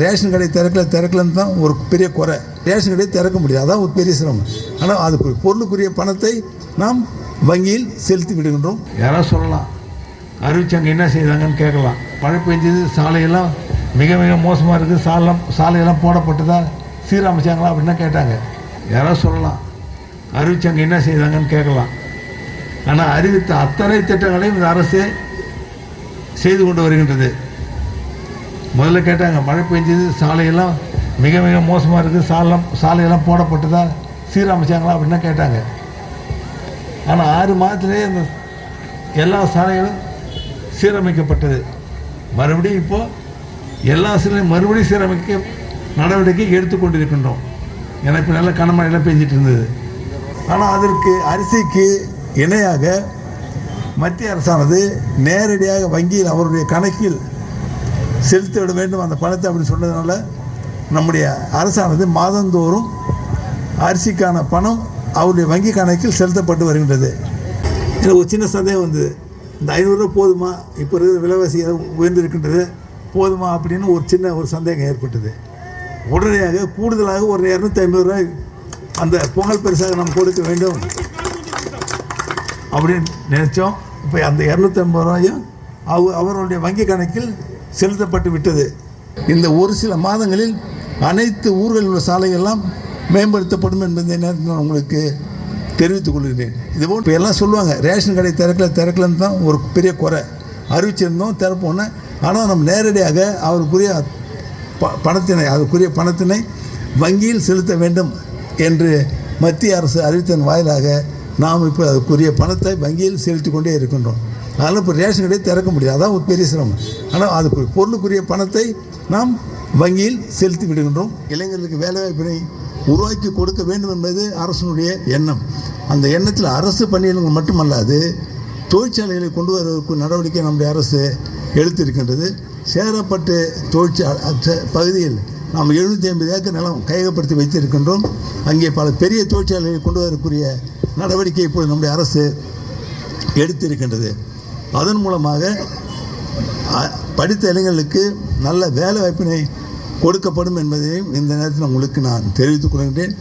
Ration கடை திறக்கல திறக்கலன்னு தான் ஒரு பெரிய குறை. ரேஷன் கடை திறக்க முடியாது. அதான் ஒரு பெரிய சிரமம். ஆனால் அது பொருளுக்குரிய பணத்தை நாம் வங்கியில் செலுத்தி விடுகின்றோம். யாராவது சொல்லலாம். அறிவிச்சாங்க என்ன செய்தாங்கன்னு கேட்கலாம். மழை பெஞ்சது சாலையெல்லாம் மிக மிக மோசமாக இருக்குது சாலம் சாலையெல்லாம் போடப்பட்டதா சீரமைச்சாங்களா அப்படின்னா கேட்டாங்க. யாராவது சொல்லலாம். அறிவிச்சாங்க என்ன செய்தாங்கன்னு கேட்கலாம். ஆனால் அறிவித்த அத்தனை திட்டங்களையும் இந்த அரசு செய்து கொண்டு வருகின்றது. முதல்ல கேட்டாங்க மழை பெஞ்சது சாலையெல்லாம் மிக மிக மோசமாக இருக்குது சாலம் சாலையெல்லாம் போடப்பட்டதா? சீரமைச்சாங்களா? அப்படின்னா கேட்டாங்க. ஆனால் ஆறு மாதத்துலேயே அந்த எல்லா சாலைகளும் சீரமைக்கப்பட்டது. மறுபடியும் இப்போது எல்லா சாலையும் மறுபடியும் சீரமைக்க நடவடிக்கை எடுத்துக்கொண்டிருக்கின்றோம் ஏன்னா இப்போ நல்ல கனமழையெல்லாம் பெஞ்சிட்டு இருந்தது. ஆனால் அதற்கு அரிசிக்கு இணையாக மத்திய அரசானது நேரடியாக வங்கியில் அவருடைய கணக்கில் செலுத்திவிட வேண்டும் அந்த பணத்தை அப்படி சொன்னதுனால நம்முடைய அரசானது மாதந்தோறும் அரிசிக்கான பணம் அவருடைய வங்கி கணக்கில் செலுத்தப்பட்டு வருகின்றது. எனக்கு ஒரு சின்ன சந்தேகம் வந்தது. இந்த ஐநூறுரூவா போதுமா? இப்போ இருக்கிற விலைவாசி உயர்ந்திருக்கின்றது. போதுமா அப்படின்னு ஒரு சின்ன ஒரு சந்தேகம் ஏற்பட்டது. உடனடியாக கூடுதலாக ஒரு இரநூத்தி ஐம்பது ரூபாய் அந்த பொங்கல் பரிசாக நாம் கொடுக்க வேண்டும் அப்படின்னு நினச்சோம். இப்போ அந்த இரநூத்தி ஐம்பது ரூபாயும் அவ அவருடைய வங்கி கணக்கில் செலுத்தப்பட்டு விட்டது. இந்த ஒரு சில மாதங்களில் அனைத்து ஊர்களில் உள்ள சாலைகள்லாம் மேம்படுத்தப்படும் என்பதை நேரத்தில் நான் உங்களுக்கு தெரிவித்துக் கொள்கிறேன். இதுபோல் இப்போ எல்லாம் சொல்லுவாங்க ரேஷன் கடை திறக்கல திறக்கலன்னு தான் ஒரு பெரிய குறை. அறிவிச்சிருந்தோம் திறப்போன்னு ஆனால் நம்ம நேரடியாக அவருக்குரிய ப பணத்தினை அதுக்குரிய பணத்தினை வங்கியில் செலுத்த வேண்டும் என்று மத்திய அரசு அறிவித்ததன் வாயிலாக நாம் இப்போ அதுக்குரிய பணத்தை வங்கியில் செலுத்தி கொண்டே இருக்கின்றோம். அதனால் இப்போ ரேஷன் கடையை திறக்க முடியாது. அதான் ஒரு பெரிய சிரமம். ஆனால் அதுக்கு பொருளுக்குரிய பணத்தை நாம் வங்கியில் செலுத்தி விடுகின்றோம். இளைஞர்களுக்கு வேலைவாய்ப்பினை உருவாக்கி கொடுக்க வேண்டும் என்பது அரசனுடைய எண்ணம். அந்த எண்ணத்தில் அரசு பணியிடங்கள் மட்டுமல்லாது தொழிற்சாலைகளை கொண்டு வருவதற்கு நடவடிக்கை நம்முடைய அரசு எடுத்திருக்கின்றது. சேரப்பட்டு தொழிற்சாலை பகுதியில் நாம் எழுநூற்றி ஐம்பது ஏக்கர் நிலம் கையகப்படுத்தி வைத்திருக்கின்றோம். அங்கே பல பெரிய தொழிற்சாலைகளை கொண்டு வரக்கூடிய நடவடிக்கை இப்போது நம்முடைய அரசு எடுத்திருக்கின்றது. அதன் மூலமாக படித்த இளைஞர்களுக்கு நல்ல வேலை வாய்ப்பினை கொடுக்கப்படும் என்பதையும் இந்த நேரத்தில் உங்களுக்கு நான் தெரிவித்துக் கொள்கின்றேன்.